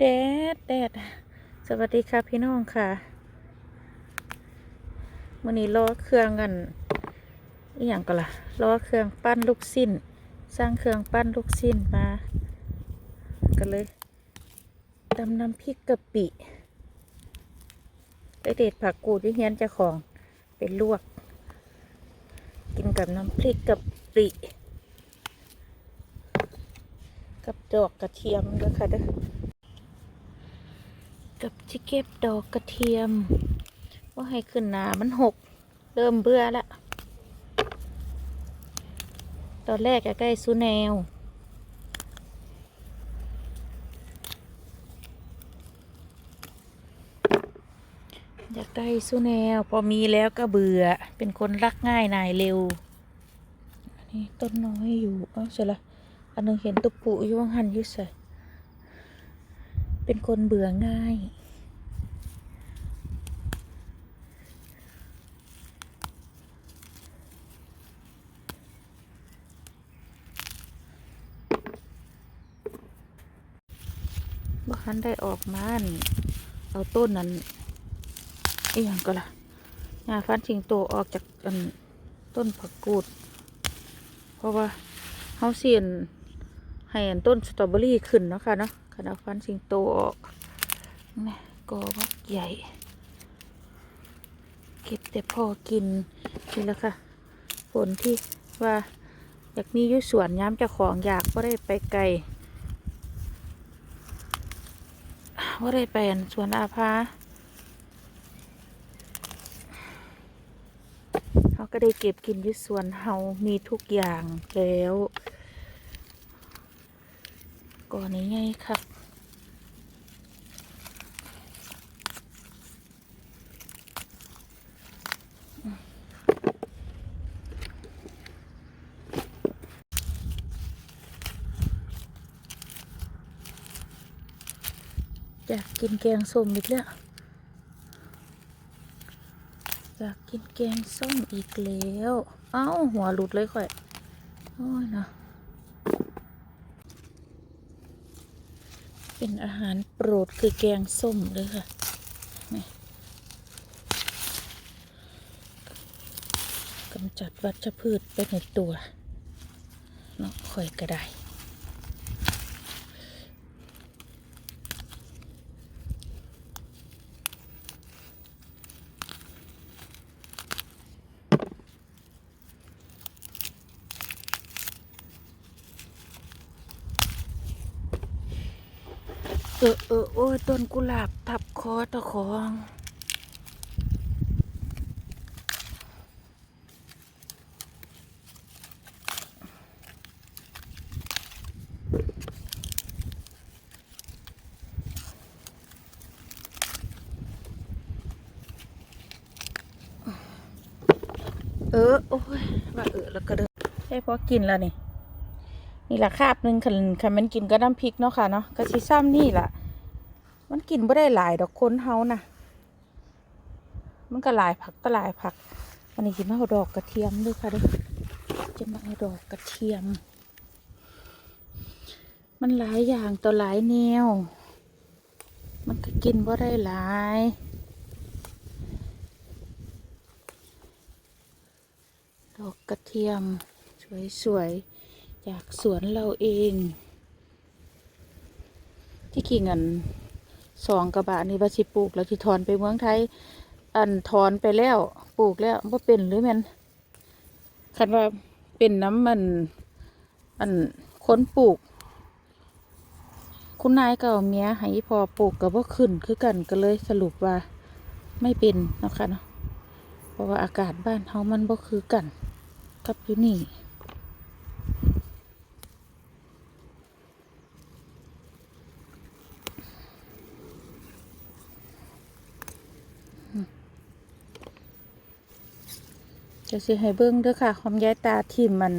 แดดแดดสวัสดีค่ะพี่น้องค่ะมื่อนี้ล้อเครื่องกันอหย่างก็ล่ะล้อเครื่องปั้นลูกสิ้น สร้างเครื่องปั้นลูกสิ้นมาก็เลยตำน้ำพริกกะปิไปเด็ดผักกูดที่เฮียนเจ้าของเป็นลวก กินกับน้ำพริกกะปิกับดอกกระเทียมด้วยค่ะเด้อ กับจิเก็บดอกกระเทียมว่าให้ขึ้นหนามันหก เริ่มเบื่อละตอนแรกอะใกล้ซูแนว อยากได้ซูแนว พอมีแล้วก็เบื่อ เป็นคนรักง่ายนายเร็วนนี้ต้นน้อยอยู่ เอ้าเสร็จละอันนึงเห็นตุกปุอยู่ว่างหันยุ่ใส่ เป็นคนเบื่อง่าย บ่คันได้ออกมาอั่นเอาต้นนั้นอีหยังก็ล่ะงาฟันสิงโตออกจากอันต้นผักกูด เพราะว่าเฮาเสียนให้อันต้นสตรอเบอรี่ขึ้นเนาะค่ะเนาะ ขณะฟันสิงโตออกนี่กอบักใหญ่ เก็บแต่พอกินนี่แหละค่ะ ผลที่ว่าอยากมียู่สวนย้ำเจ้าของอยากก็ได้ไปไกลว่าได้ไปอันสวนอาภาเขาก็ได้เก็บกินที่สวนเฮามีทุกอย่างแล้ว ก่อนนี้ไงครับอยากกินแกงส้มอีกแล้วอยากกินแกงส้มอีกแล้ว เอ้าหัวหลุดเลยค่อย โอ้ยนะ เป็นอาหารโปรดคือแกงส้มเลยค่ะกำจัดวัชพืชไปในตัวเนาะข่อยก็ได้ ออเออโอ้ยต้นกุหลาบทับคอตะของเออ โอ้ยว่าเออ แล้วก็เดินให้พอกินแล้วนี่ นี่แหละคาบหนึ่งคันคันมันกินก็น้ำพริกเนาะค่ะเนาะกะชิซ้ำนี่แหละมันกินไม่ได้หลายดอกคนเฮานะมันก็หลายผักก็หลายผักวันนี้กินมาเอดอกกระเทียมด้วยค่ะเด้วยจะมาเอดอกกระเทียม มันหลายอย่างต่อหลายแนว มันก็กินบ่ได้หลายดอกกระเทียม สวยๆ จากสวนเราเอง ที่ขี่เงินสองกระบะนี่ว่าสิปลูก แล้วที่ถอนไปเมืองไทย อันถอนไปแล้วปลูกแล้วว่าเป็นหรือมันคันว่าเป็นน้ำมัน อันค้นปลูก คุณนายก็เอาเมียให้พอปลูกกับว่าขึ้นคือกันก็เลยสรุปว่าไม่เป็นนะคะเนาะเพราะว่าอากาศบ้านเฮามันบ่คือกัน กับอยู่นี่ จะสิให้เบิ้งเด้อค่ะความย้ายตาทิมมัน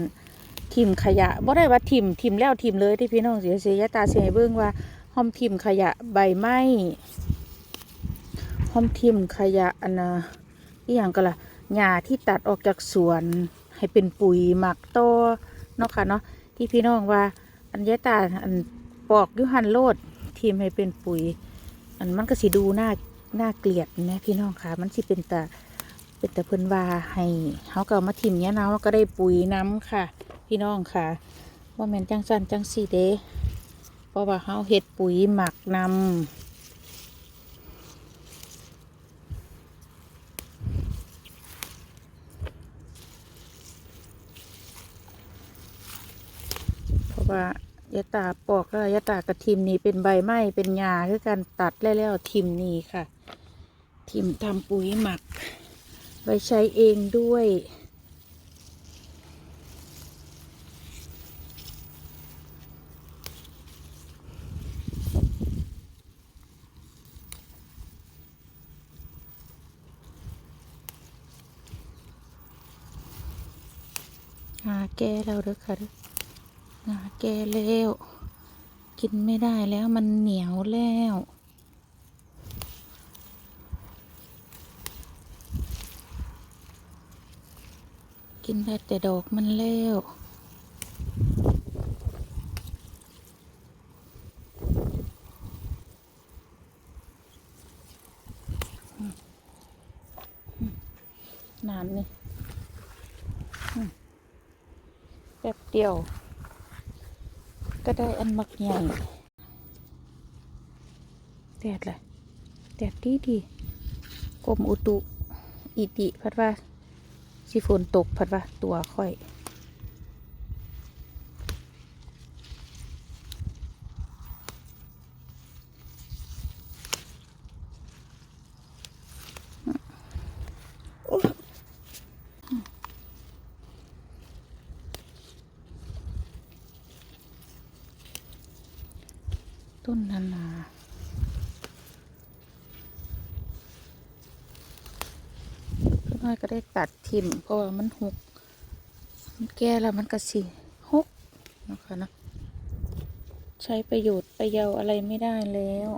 ทิมขยะบ่ได้ว่าทิมทิมแล้วทิมเลยที่พี่น้องเสียเสียย้ายตาเสียให้เบิ้งว่าหอมทิมขยะใบไม้หอมทิมขยะอันนะอีหยังก็ล่ะหญ้าที่ตัดออกจากสวน ให้เป็นปุ๋ยหมักโตอเนาะค่ะเนาะที่พี่น้องว่า อันย้ายตาอันปอกยุหันโลดทิมให้เป็นปุ๋ย อันมันก็สิดูหน่าหน่าเกลียดนะพี่น้องค่ะ มันสิเป็นแต่ เป็นแต่เพิ่นว่าให้เขาก็เอามาทิมเนี้ยนะเขาก็ได้ปุ๋ยน้ำค่ะ พี่น้องค่ะว่าแม่นจังสันจังสีเด้เพราะว่าเขาเฮ็ดปุ๋ยหมักนำเพราะว่ายาตาปอกแล้วยาตากระทิมนี่เป็นใบไม้เป็นหญ้าคือการตัดแล้วแล้วทิมนี่ค่ะ ทิมทำปุ๋ยหมัก ไว้ใช้เองด้วยงาแก่แล้วเด้อค่ะเด้องาแก่แล้ว กินไม่ได้แล้วมันเหนียวแล้ว กินได้แต่ดอกมันแล้วน้ำนี่แป๊บเดียว ก็ได้อันมักใหญ่แดดเลยแดดดีดีกรมอุตุ อิติพัดว่า สิฝนตกพัดว่าตัวค่อย ต้นนานาเพื่อนน้อยก็ได้ตัด ทิมเพราะว่ามันหกมันแก่แล้วมันก็สิหกนะคะนะใช้ประโยชน์ประเยาวอะไรไม่ได้แล้ว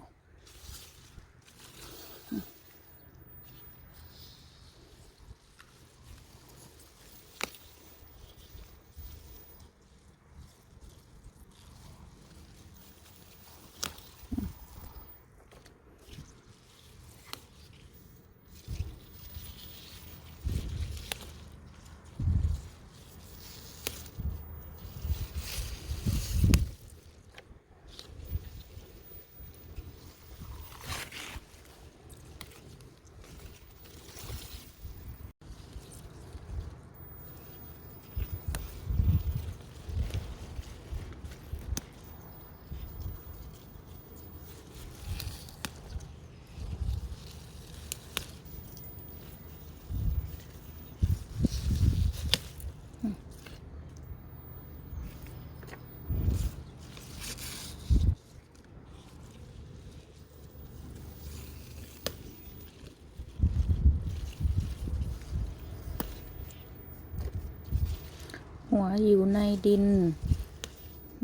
อยู่ในดิน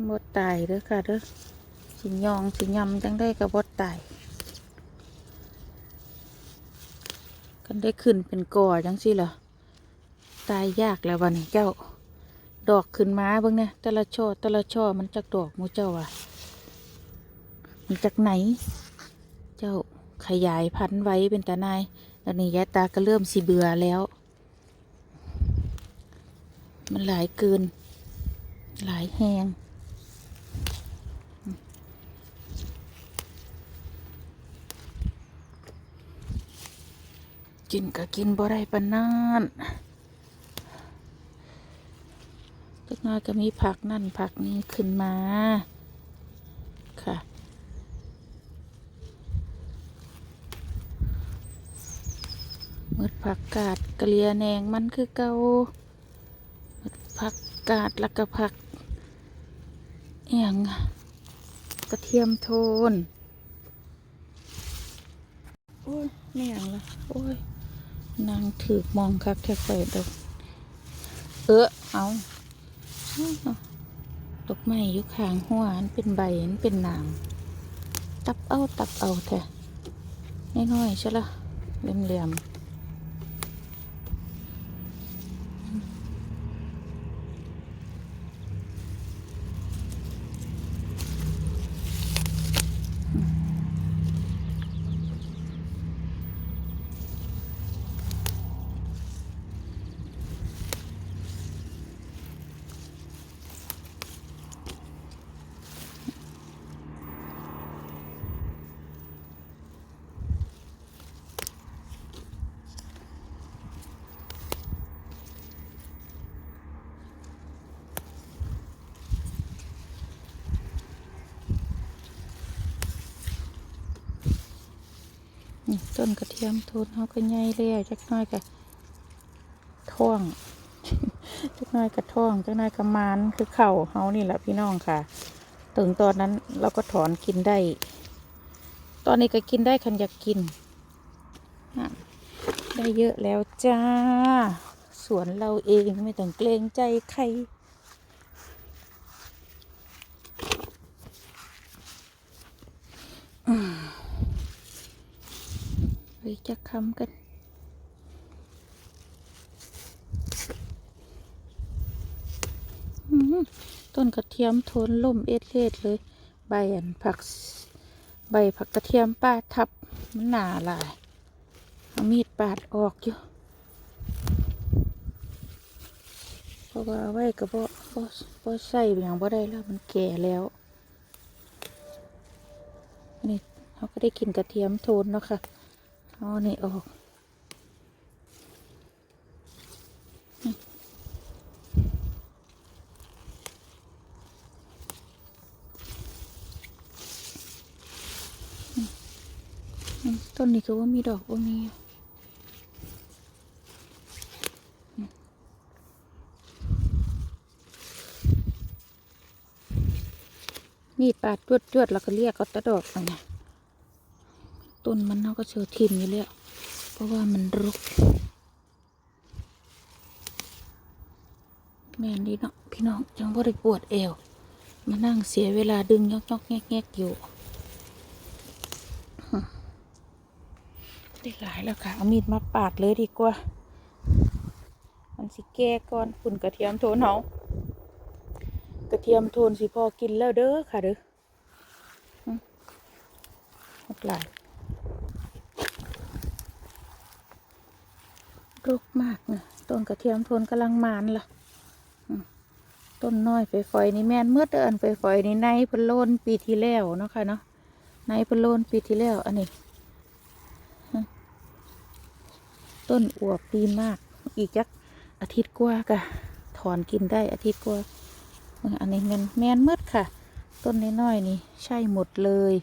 บดตายเด้อค่ะเด้อสิยองสิยำจังได้กับบดตายกันได้ขึ้นเป็นก่อจังสิเหรอตายยากแล้ววันนี้เจ้า ดอกขึ้นมาเบิ่งเนี่ยแต่ละช่อแต่ละช่อมันจากดอกมูเจ้าอะมันจากไหน เจ้าขยายพันธุ์ไว้เป็นตา นาย ตอนนี้ยายตาก็เริ่มสิเบื่อแล้ว มันหลายเกิน หลายแหงกินก็กินบ่ได้ปานนานเล็กน้อยก็มีผักนั่นผักนี้ขึ้นมา ค่ะ มืดผักกาดกะเลียแนงมันคือเกา ผักกาดแล้วก็ผักอหย่างกระเทียมโทน โอ้ยไม่อย่างละโอ้ย นางถือมองคักแค่ไฟดอกเออเอาดอกไม้ยุคางหัวอันเป็นใบอันเป็นหนามตับเอาตับเอาแท้น้อยๆใช่ละเหลี่ยมๆ ต้นกระเทียมโทนเขาก็ใหญ่แล้วจักหน้อยก็ท่วงจักหน้อยก็ท่วงจักหน้อยก็มานคือเข่าเฮานี่แหละพี่น้องค่ะ ถึงตอนนั้นเราก็ถอนกินได้ ตอนนี้ก็กินได้คันอยากกินได้เยอะแล้วจ้า สวนเราเองไม่ต้องเกรงใจใคร เฮ้ยจะคำกันต้นกระเทียมทนล่มเอ็ดเลดเลย ใบอันผัก ใบผักกระเทียมป้าทับมันหนาหลายเอามีดปาดออกอยู่เพราะว่าเอาไว้ก็บ่บ่บ่ใส่อย่างบ่ได้แล้วมันแก่แล้วนี่เขาก็ได้กินกระเทียมโทนเนาะค่ะ อาอันนี่ออกต้นนี้ก็ว่ามีดอกว่ามีมีดปาดจวดจวดๆแล้วก็เรียกเอาตะดอกมันนะ ต้นมันเขาก็เชือทิมอยู่แล้วเพราะว่ามันรก แม่นดีเนาะพี่น้องจังบ่ได้ปวดเอว มานั่งเสียเวลาดึงยอกยอกแงกแงกอยู่ได้หลายแล้วค่ะ เอามีดมาปาดเลยดีกว่า มันสิแก้ก่อนฝุ่นกระเทียมโทนเฮากระเทียมโทนสิพอกินแล้วเด้อค่ะเด้อหึหมดหลาย รกมากนะต้นกระเทียมโทนกำลังมานล่ะต้นน้อยไฟฟอยนี่แม่นเมื่อเดือนไฟฟอยนี่ในพิ่นโลนปีที่แล้วเนาะค่ะเนาะในพิ่นโลนปีที่แล้วอันนี้ต้นอวบดีมาก อีกจักอาทิตย์กว่าก็ถอนกินได้อาทิตย์กว่าอันนี้แมนแม่นเมื่อค่ะ ต้นน้อยๆนี่ใช่หมดเลย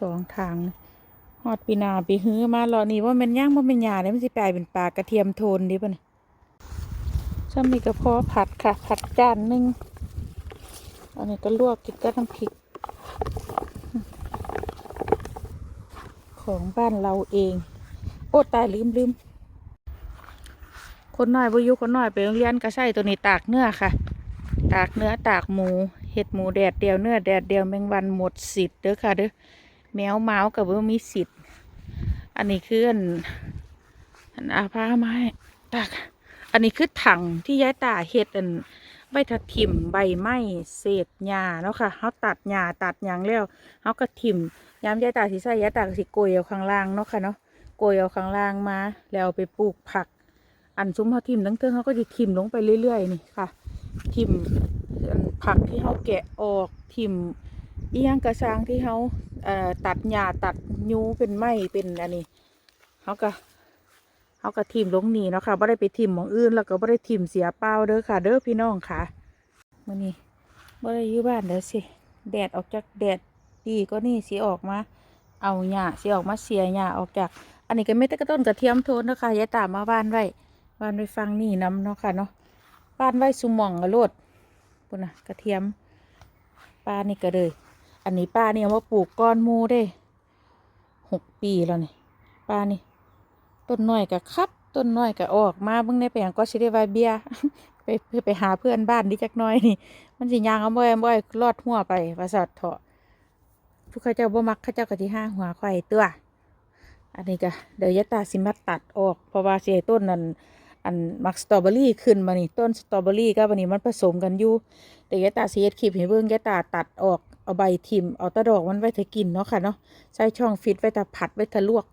สองทาง ฮอดปีนาปีฮื้อมารอนี่ว่ามันย่างว่าเป็นหยาเลยมันสิกลเป็นปลากระเทียมโทนดิป่ะเนี่ยช่ามีกระเพาะผัดค่ะ ผัดจานหนึ่งอันนี้ก็ลวกกินก็น้ำพริก ของบ้านเราเอง โอ้ตายลืมลืมคนน้อยบุยุคนน้อยไปโรงเรียนก็ใช่ตัวนี้ตากเนื้อค่ะ ตากเนื้อตากหมูเห็ดหมูแดดเดียวเนื้อแดดเดียวแมงวันหมดสิทธิ์เด้อค่ะเด้อ แมวเมาส์กับว่ามีสิทธิ์ อันนี้คืออันอันอาผ้าไม้ตากอันนี้คือถังที่ย้ายตาเห็ดอันใบทัดทิมใบไม้เศษหญ้าเนาะค่ะเขาตัดหญ้าตัดหยางแล้วเขาก็ทิ่มยามย้ายตาสิใส่ย้ายตาสิโกยเอาข้างล่างเนาะค่ะเนาะโกยเอาข้างล่างมา แล้วไปปลูกผัก อันซุ้มเขาทิ่มทั้งเทิงเขาก็จะทิ่มลงไปเรื่อยๆนี่ค่ะ ทิ่มผักที่เขาแกะออกทิ่ม อีหยังกระซางที่เขาเอ่อตัดหญ้าตัดยูเป็นไม้เป็นอันนี้เขาก็เขาก็ทิมลงนี่เนาะค่ะไม่ได้ไปทิมหมองอื่นแล้วก็ไม่ได้ทิมเสียเปล่าเด้อค่ะ เด้อพี่น้องค่ะมื่อนี้ไม่ได้อยู่บ้านเด้อสิแดดออกจากแดดดีก็นี่สิออกมา เอาหญ้าสิออกมาเสียหญ้าออกจาก อันนี้ก็ไม่ได้กระต้นกระเทียมโทนนะคะยายตามมาบ้านไว้บ้านไว้ฟังนี่น้ำเนาะค่ะเนาะบ้านไว้สุหมองกระโลดปุ่นนะกระเทียมป้านี่ก็เลย อันนี้ป้าเนี่เอามาปลูกก้อนมูได้หกปีแล้วนี่ป้านี่ต้นน้อยก็คัดต้นน้อยก็ออกมาเบิ่งในแปลงก็สิได้ว่าเบียไปเพื่อไปหาเพื่อนบ้านดิจักน้อยนี่ มันสิยางเอาบ่อยบ่อยรอดหัวไปประสาทเถาะผู้เขาเจ้าบ่มักเขาเจ้าก็สิห้าหัวข่อยตัวอันนี้ก็เดี๋ยวยาตาสิมาตัดออก เพราะว่าสิให้ต้นนั้นอันมักสตรอเบอรี่ขึ้นมานี่ต้นสตรอเบอรี่กับอันนี้มันผสมกันอยู่เดี๋ยวยาตาสิเฮ็ดคลิปให้เบิ่งยาตาตัดออก เอาใบทิมเอาตะดอกมันไว้ถ้ากินเนาะค่ะเนาะใส่ช่องฟิตไว้ถ้าผัดไว้ถ้าลวก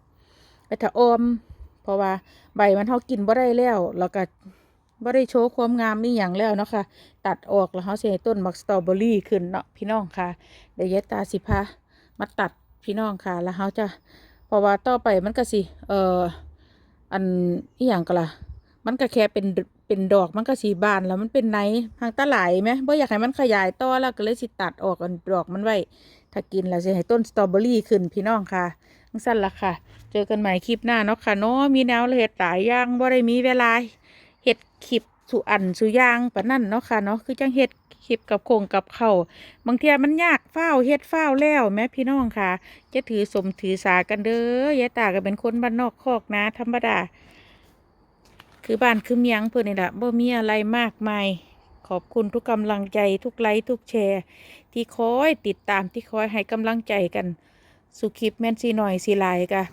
ไว้ถ้าอม เพราะว่าใบมันเท่ากินบ่ได้แล้วแล้วก็บ่ได้โชว์ความงามนี่อย่างแล้วเนาะค่ะ ตัดออกแล้วเขาเสียต้นมักสตรอเบอรี่ขึ้นเนาะพี่น้องค่ะเดี๋ยวยายตาสิพามาตัดพี่น้องค่ะ แล้วเขาจะเพราะว่าต่อไปมันก็สิเอ่ออันอีหยังก็ล่ะมันก็แค่เป็น เป็นดอกมันก็สีบานแล้วมันเป็นไนทางตาไหลไหมบ่อยากให้มันขยายต่อแล้วก็เลยสิตัดออกอันดอกมันไว้ถ้ากินแล้วจะให้ต้นสตรอเบอรี่ขึ้นพี่น้องค่ะจั่งสั้นละค่ะ เจอกันใหม่คลิปหน้าเนาะค่ะเนาะมีแนวเฮ็ดหลายอย่างบ่ได้มีเวลาเฮ็ดคลิปสุอันสุยางปานนั่นเนาะค่ะเนาะคือจังเฮ็ดคลิปกับโคงกับเขาบางเทียมันยากฟ้าเฮ็ดฟ้าแล้วแม่พี่น้องค่ะ จะถือสมถือสากันเด้อยายตาก็เป็นคนบ้านนอกคอกนาธรรมดา คือบ้านคือเมียงเพื่อนนี่แหละบ่มีอะไรมากมาย ขอบคุณทุกกำลังใจทุกไลค์ทุกแชร์ ที่คอยติดตามที่คอยให้กำลังใจกันสุคลิปแม่นสีหน่อยสีลายกะ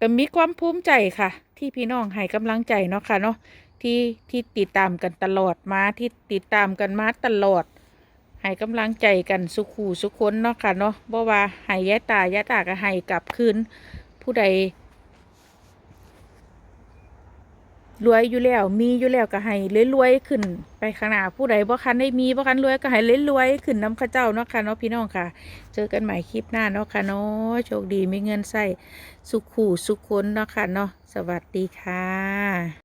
ก็มีความภูมิใจค่ะ ที่พี่น้องให้กำลังใจเนาะค่ะเนาะที่ที่ติดตามกันตลอดมาที่ติดตามกันมาตลอดให้กำลังใจกันสุขูสุขคนเนาะค่ะเนาะบ่ว่าให้ยายตายายตาก็ให้กลับคืนผู้ใด รวยอยู่แล้ว มีอยู่แล้วก็ให้รวยๆขึ้น ไปข้างหน้าผู้ใดบ่คันได้มีบ่คันรวยก็ให้รวยๆขึ้นน้ำข้าเจ้าเนาะค่ะเนาะพี่น้องค่ะ เจอกันใหม่คลิปหน้าเนาะค่ะเนาะโชคดีมีเงินใส่สุขหูสุขคนเนาะค่ะเนาะสวัสดีค่ะ